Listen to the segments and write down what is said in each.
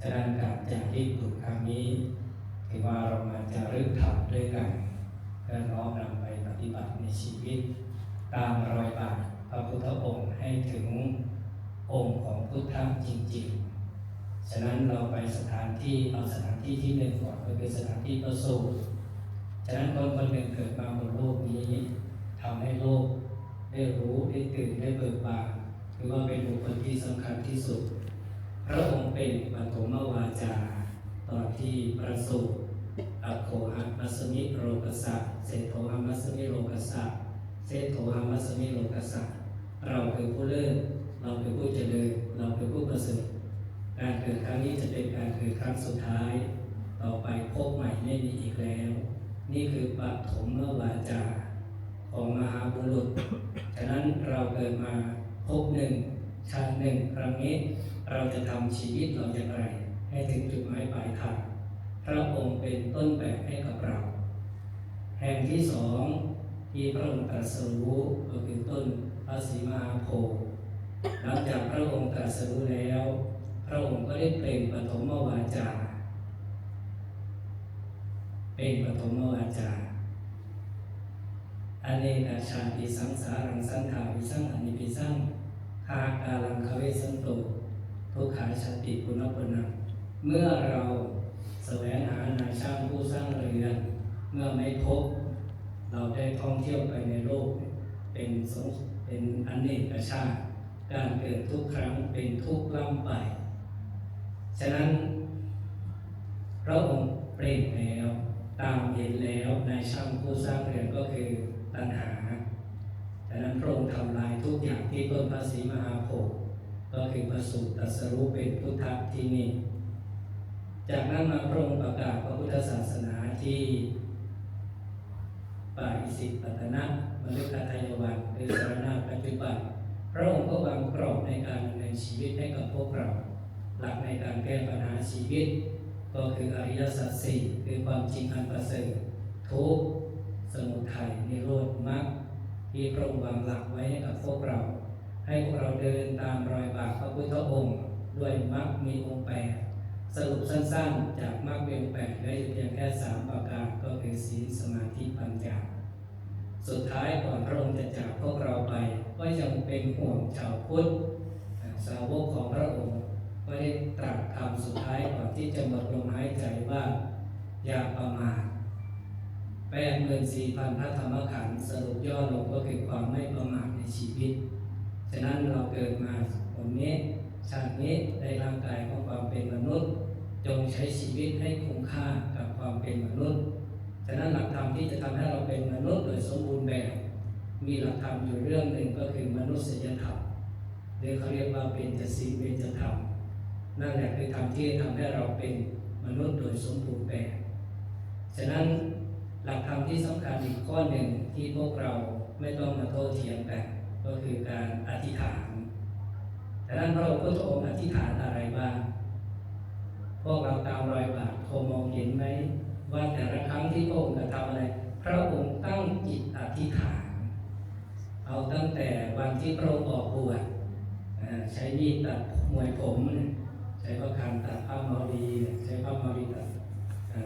ฉะนั้นการจะรีบปลูกครั้งนี้ถือว่าเรามาจะรึกทำด้วยกันเพื่อน้อมนำไปปฏิบัติในชีวิต ตามรอยบาทพระพุทธองค์ให้ถึงองค์ของพุทธจริงๆ ฉะนั้นเราไปสถานที่เอาสถานที่ที่หนึ่งก่อนก็คือสถานที่ประสูติฉะนั้นคนคนหนึ่งเกิดมาบนโลกนี้ทำให้โลกได้รู้ได้ตื่นได้เบิกบานถือว่าเป็นบุคคลที่สำคัญที่สุด พระองค์เป็นปฐมวาจา ตอนที่ประสูติอโคหมัสมิโรกัสสะเศรษโทหมัสมิโรกัสสะเศรษโทหมัสมิโรกัสสะเราคือผู้เลิศเราคือผู้เจริญเราคือผู้ประเสริฐการเกิดครั้งนี้จะเป็นการเกิดครั้งสุดท้าย ต่อไปพบใหม่ไม่มีอีกแล้ว นี่คือปฐมวาจาของมหาบุรุษ ฉะนั้นเราเกิดมาพบหนึ่งชาติหนึ่งครั้งนี้ เราจะทำชีวิตเราอย่างไร ให้ถึงจุดหมายปลายทางพระองค์เป็นต้นแบบให้กับเรา แห่งที่สองที่พระองค์ตรัสรู้ก็คือต้นพระศรีมหาโพธิ์หลังจากพระองค์ตรัสรู้แล้ว พระองค์ก็ได้เปล่งปฐมวาจาเป็นปฐมวาจาอเนกาชาติสังสารังสันทาวิสังอนิปิสังคากาลังคเวสันตุ ติปุณพนังเมื่อเราแสวงหานายช่างผู้สร้างเรือนเมื่อไม่พบ เราได้ท่องเที่ยวไปในโลก เป็นสงเป็นอเนกชาติ การเกิดทุกครั้งเป็นทุกล่ำไป ฉะนั้นพระองค์เปล่งแล้วตามเห็นแล้วในายช่างผู้สร้างเรือนก็คือตัณหาดังนั้นพระองค์ทำลายทุกอย่างที่ต้นพระศรีมหาโพ ก็คือประสูติตรัสรู้เป็นพุทธะที่นี่ จากนั้นมาพระองค์ประกาศพระพุทธศาสนาที่ป่าอิสิปตนะมฤคทายวันคือสารนาปัจจุบันพระองค์ก็วางกรอบในการดำเนินชีวิตให้กับพวกเรา หลักในการแก้ปัญหาชีวิต ก็คืออริยสัจสี่คือความจริงอันประเสริฐทุกสมุทัยนิโรธมรรคที่พระองค์วางหลักไว้ให้กับพวกเรา ให้พวกเราเดินตาม มีองค์แปดสรุปสั้นๆ จากมรรคมีองค์แปดได้อยู่เพียงแค่สามประการก็คือศีลสมาธิปัญญาสุดท้ายก่อนพระองค์จะจากพวกเราไป ก็ยังเป็นห่วงชาวพุทธสาวกของพระองค์ก็ได้ตรัสคำสุดท้ายก่อนที่จะหมดลมหายใจว่าอย่าประมาทแปดหมื่นสี่พันพระธรรมขันธ์สรุปย่อลงก็คือความไม่ประมาทในชีวิต ฉะนั้นเราเกิดมาวันนี้ ชาตินี้ในร่างกายของความเป็นมนุษย์ จงใช้ชีวิตให้คุ้มค่ากับความเป็นมนุษย์ฉะนั้นหลักธรรมที่จะทำให้เราเป็นมนุษย์โดยสมบูรณ์แบบ มีหลักธรรมอยู่เรื่องหนึ่งก็คือมนุษยธรรมหรือเขาเรียกว่าเป็นจศีลเป็นจธรรมนั่นแหละคือธรรมที่ทำให้เราเป็นมนุษย์โดยสมบูรณ์แบบ ฉะนั้นหลักธรรมที่สำคัญอีกข้อหนึ่งที่พวกเราไม่ต้องมาโต้เถียงกันก็คือการอธิษฐาน ฉะนั้นพระพุท ธิษฐานอะไรบ้าง พวกเราตามรอยบาทพอมองเห็นไหม ว่าแต่ละครั้งที่พระองค์กระทำอะไร พระองค์ตั้งจิตอธิษฐาน เอาตั้งแต่วันที่พระองค์ออกบวชใช้มีดตัดมวยผม ใช้พระคันตัดผ้ามาดีใช้ผ้ามาดีตัด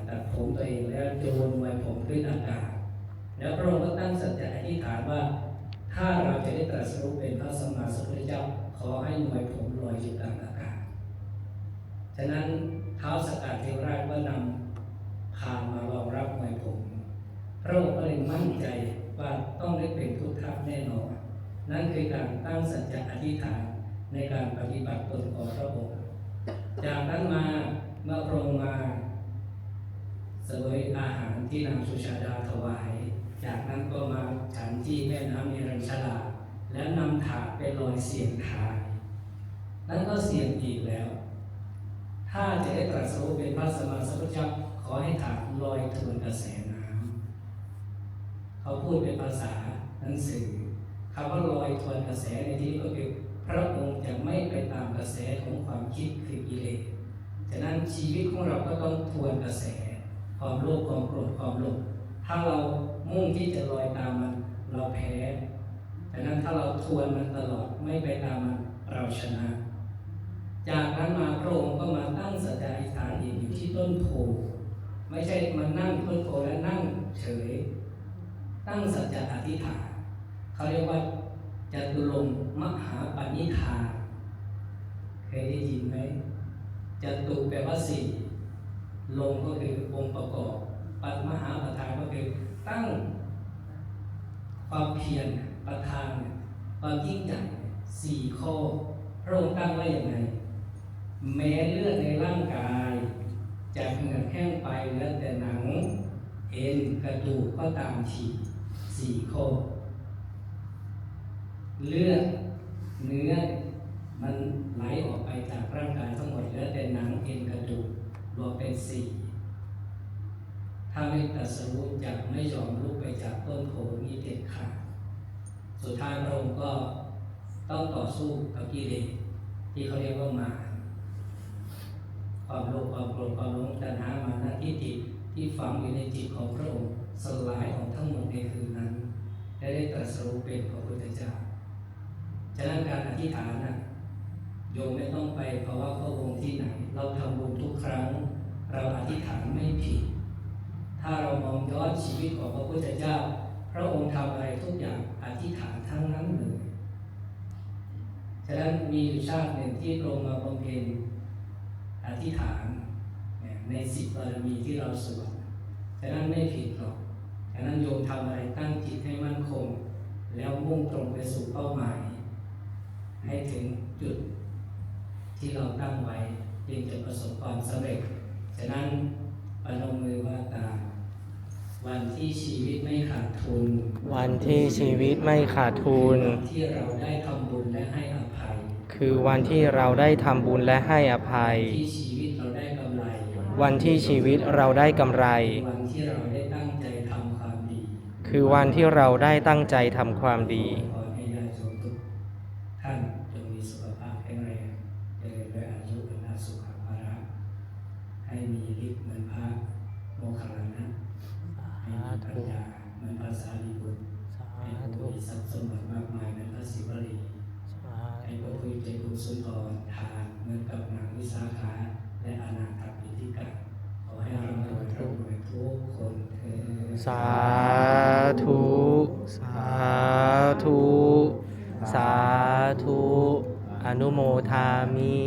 ตัดผมตัวเองแล้วโยนมวยผมขึ้นอากาศ แล้วพระองค์ก็ตั้งสัจจะอธิษฐานว่า ถ้าเราจะได้ตรัสรู้ ฉะนั้นเท้าวสกัดเทวราชก็นำพามารองรับมวยผมพระองค์ก็เลยมั่นใจว่าต้องได้เป็นพุทธะแน่นอน นั่นคือการตั้งสัจจะอธิษฐานในการปฏิบัติตนของพระองค์ จากนั้นมาเมื่อพระองค์มาเสวยอาหารที่นางสุชาดาถวาย จากนั้นก็มาฉันที่แม่น้ำเมรัญชลา แล้วนำถาดไปลอยเสียงทาย นั่นก็เสียงอีกแล้ว ถ้าจะได้ตรัสรู้เป็นพระสมมาสัมพุทธเจ้าขอให้ถาดลอยทวนกระแสน้ำเขาพูดเป็นภาษาหนังสือคำว่าลอยทวนกระแสในที่นี้ก็คือพระองค์จะไม่ไปตามกระแสของความคิดคือกิเลสฉะนั้นชีวิตของเราก็ต้องทวนกระแส ความโลภความโกรธความหลงถ้าเรามุ่งที่จะลอยตามมันเราแพ้ฉะนั้นถ้าเราทวนมันตลอดไม่ไปตามมันเราชนะ จากนั้นมาพระองค์ก็มาตั้งสัจจะอิสานเองอยู่ที่ต้นโพไม่ใช่มานั่งต้นโพแล้วนั่งเฉย ตั้งสัจจะอธิษฐานเขาเรียกว่าจตุรงมหาปณิธานเคยได้ยินไหมจตุแปลว่าสี่ลงก็คือองค์ประกอบปัมหาประธานก็คือตั้งความเพียรประทานความยิ่งใหญ่สี่ข้อพระองค์ตั้งไว้อย่างไร แม้เลือดในร่างกายจะเหือดแห้งไปเหลือแต่หนัง เอ็นกระดูกก็ตามทีสี่ข้อเลือดเนื้อมันไหลออกไปจากร่างกายทั้งหมดเหลือแต่หนังเอ็นกระดูกรวมเป็นสี่ถ้าไม่ตรัสรู้จะไม่ยอมลุกไปจากต้นโพนี้เด็ดขาดสุดท้ายพระองค์ก็ต้องต่อสู้กับกิเลสที่เขาเรียกว่ามาร ความโลภความโกรธความหลงตัณหามานะทิฏฐิที่ฝังอยู่ในจิตของพระองค์สลายออกทั้งหมดในคืนนั้นและได้ตรัสรู้เป็นพระพุทธเจ้าฉะนั้นการอธิษฐานนะโยมไม่ต้องไปเพราะว่าพระองค์ที่ไหน เราทำบุญทุกครั้ง เราอธิษฐานไม่ผิด ถ้าเรามองย้อนชีวิตของพระพุทธเจ้า พระองค์ทำอะไรทุกอย่างอธิษฐานทั้งนั้นเลยฉะนั้นมีอยู่ชาติหนึ่งที่พระองค์มาบำเพ็ญ อธิษฐานเนี่ยในสิบบารมีที่เราสวดฉะนั้นไม่ผิดหรอกฉะนั้นโยมทำอะไรตั้งจิตให้มั่นคง แล้วมุ่งตรงไปสู่เป้าหมาย ให้ถึงจุดที่เราตั้งไว้จึงจะประสบความสำเร็จฉะนั้นปนมมือว่าตามวันที่ชีวิตไม่ขาดทุน วันที่ชีวิตไม่ขาดทุนวันที่เราได้ทำบุญและให้อภัย คือวันที่เราได้ทำบุญและให้อภัย ที่ชีวิตเราได้กำไร วันที่ชีวิตเราได้กำไร วันที่เราได้ตั้งใจทำความดี คือวันที่เราได้ตั้งใจทำความดี ขอให้ญาติโยมทุกท่านจงมีสุขภาพแข็งแรงเจริญด้วยอายุวันนาสุขภาระให้มีฤทธิ์เหมือนพระโมคคัลลานะให้มีปัญญาเหมือนพระสารีบุตรให้ผู้มีทรัพย์สมบัติมากมายเหมือนพระศิวลี ให้พระพุทธเจ้าคุณสุนทรทานเหมือนกับนางวิสาขาและอนาถปิฎกะขอให้ร่ำรวยร่ำรวยทุกคนเถิดสาธุ สาธุ สาธุ อนุโมทามิ